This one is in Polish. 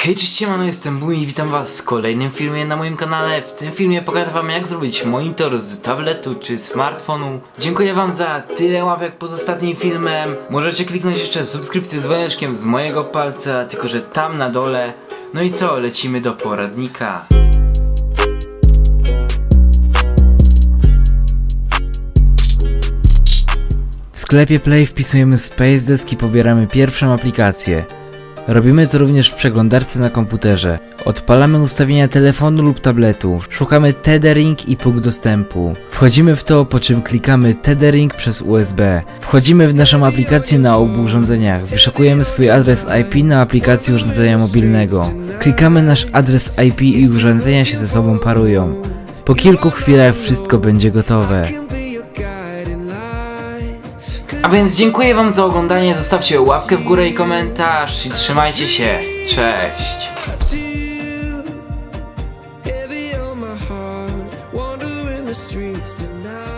Hej, cześć, siemano, jestem Bumi i witam was w kolejnym filmie na moim kanale. W tym filmie pokażę wam jak zrobić monitor z tabletu czy smartfonu. Dziękuję wam za tyle łapek pod ostatnim filmem. Możecie kliknąć jeszcze subskrypcję z dzwoneczkiem z mojego palca, tylko że tam na dole. No i co, lecimy do poradnika. W sklepie Play wpisujemy Space Desk i pobieramy pierwszą aplikację. Robimy to również w przeglądarce na komputerze. Odpalamy ustawienia telefonu lub tabletu. Szukamy tethering i punkt dostępu. Wchodzimy w to, po czym klikamy tethering przez USB. Wchodzimy w naszą aplikację na obu urządzeniach. Wyszukujemy swój adres IP na aplikacji urządzenia mobilnego. Klikamy nasz adres IP i urządzenia się ze sobą parują. Po kilku chwilach wszystko będzie gotowe. A więc dziękuję wam za oglądanie, zostawcie łapkę w górę i komentarz i trzymajcie się. Cześć! Tonight.